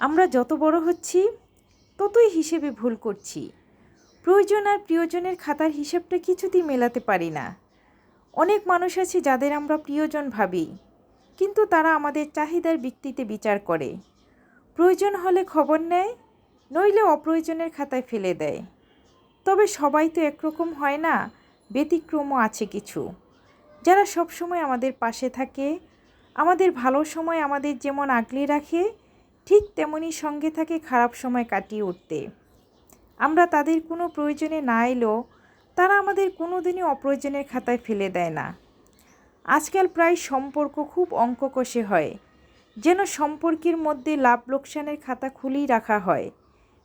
আমরা যত বড় হচ্ছি, ততই হিসেবে ভুল করছি। প্রয়োজন আর প্রিয়জনের খাতার হিসেবটা কিছুতেই মেলাতে পারি না। অনেক মানুষ আছে যাদের আমরা প্রিয়জন ভাবি, কিন্তু তারা আমাদের চাহিদার ভিত্তিতে বিচার করে। প্রয়োজন হলে খবর নেয়, নইলে অপ্রয়োজনের খাতায় ফেলে দেয়। তবে সবাই তো একরকম হয় না, ব্যতিক্রমও আছে কিছু। যারা সবসময় আমাদের পাশে থাকে, আমাদের ভালো সময় আমাদের যেমন আগলে রাখে ঠিক তেমনই সঙ্গে থাকে খারাপ সময় কাটিয়ে উঠতে। আমরা তাদের কোনো প্রয়োজনে না এলেও তারা আমাদের কোনো দিনই অপ্রয়োজনের খাতায় ফেলে দেয় না। আজকাল প্রায় সম্পর্ক খুব অঙ্ক কষে হয়, যেন সম্পর্কের মধ্যে লাভ লোকসানের খাতা খুলেই রাখা হয়।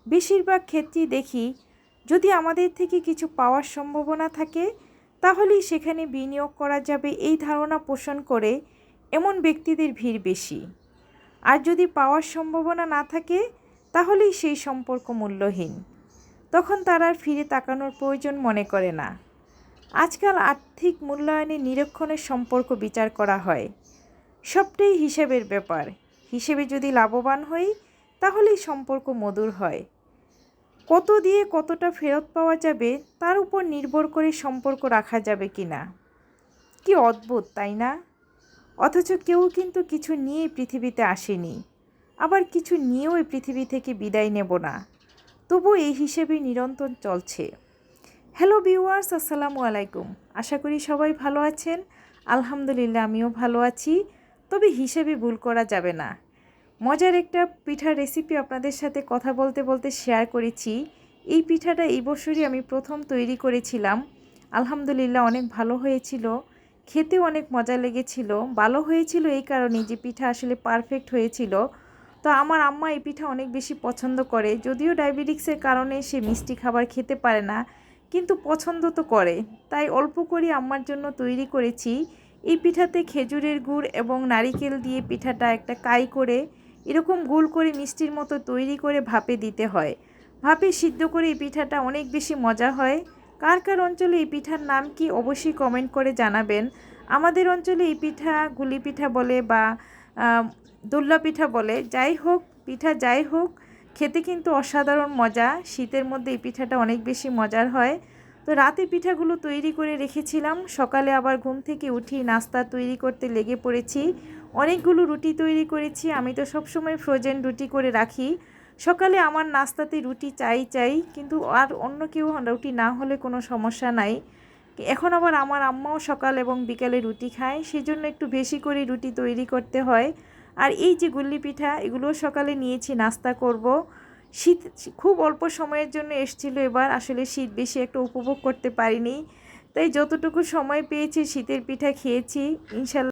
বেশিরভাগ ক্ষেত্রেই দেখি, যদি আমাদের থেকে কিছু পাওয়ার সম্ভাবনা থাকে, তাহলেই সেখানে বিনিয়োগ করা যাবে এই ধারণা পোষণ করে এমন ব্যক্তিদের ভিড় বেশি। আর যদি পাওয়ার সম্ভাবনা না থাকে, তাহলেই সেই সম্পর্ক মূল্যহীন। তখন তারা আর ফিরে তাকানোর প্রয়োজন মনে করে না। আজকাল আর্থিক মূল্যায়নে নিরীক্ষণের সম্পর্ক বিচার করা হয়। সবটাই হিসেবের ব্যাপার। হিসেবে যদি লাভবান হই, তাহলেই সম্পর্ক মধুর হয়। কত দিয়ে কতটা ফেরত পাওয়া যাবে, তার উপর নির্ভর করে সম্পর্ক রাখা যাবে কি না কি অদ্ভুত, তাই না? অথচ কেউ কিন্তু কিছু নিয়েই পৃথিবীতে আসেনি। আবার কিছু নিয়েও এই পৃথিবী থেকে বিদায় নেব না। তবু এই হিসেবে নিরন্তর চলছে। হ্যালো ভিউয়ার্স, আসসালামু আলাইকুম। আশা করি সবাই ভালো আছেন। আলহামদুলিল্লাহ, আমিও ভালো আছি। তবে হিসেবে ভুল করা যাবে না। মজার একটা পিঠার রেসিপি আপনাদের সাথে কথা বলতে বলতে শেয়ার করেছি। এই পিঠাটা এই বছরই আমি প্রথম তৈরি করেছিলাম। আলহামদুলিল্লাহ, অনেক ভালো হয়েছিল। খেতেও অনেক মজা লেগেছিল, ভালো হয়েছিল এই কারণে যে পিঠা আসলে পারফেক্ট হয়েছিল। তো আমার আম্মা এই পিঠা অনেক বেশি পছন্দ করে, যদিও ডায়াবেটিক্সের কারণে সে মিষ্টি খাবার খেতে পারে না, কিন্তু পছন্দ তো করে। তাই অল্প করে আম্মার জন্য তৈরি করেছি। এই পিঠাতে খেজুরের গুড় এবং নারিকেল দিয়ে পিঠাটা একটা কাই করে, এরকম গোল করে মিষ্টির মতো তৈরি করে ভাপে দিতে হয়। ভাপে সিদ্ধ করে এই পিঠাটা অনেক বেশি মজা হয়। কার কার অঞ্চলে এই পিঠার নাম কি অবশ্যই কমেন্ট করে জানাবেন। আমাদের অঞ্চলে এই পিঠা, গুলি পিঠা বলে বা দোল্লা পিঠা বলে, যাই হোক, পিঠা যাই হোক, খেতে কিন্তু অসাধারণ মজা। শীতের মধ্যে এই পিঠাটা অনেক বেশি মজার হয়। তো রাতে পিঠাগুলো তৈরি করে রেখেছিলাম। সকালে আবার ঘুম থেকে উঠি নাস্তা তৈরি করতে লেগে পড়েছি। অনেকগুলো রুটি তৈরি করেছি। আমি তো সবসময় ফ্রোজেন রুটি করে রাখি। সকালে আমার নাস্তাতে রুটি চাই চাই, কিন্তু আর অন্য কেউ রুটি না হলে কোনো সমস্যা নাই। এখন আবার আমার আম্মাও সকাল এবং বিকালে রুটি খায়, সেজন্য একটু বেশি করে রুটি তৈরি করতে হয়। আর এই যে গুল্লি পিঠা, এগুলো সকালে নিয়েছি, নাস্তা করব। শীত, খুব অল্প সময়ের জন্য এসছিল এবার, আসলে শীত বেশি একটা উপভোগ করতে পারিনি। তাই যতটুকু সময় পেয়েছি, শীতের পিঠা খেয়েছি, ইনশাল্লাহ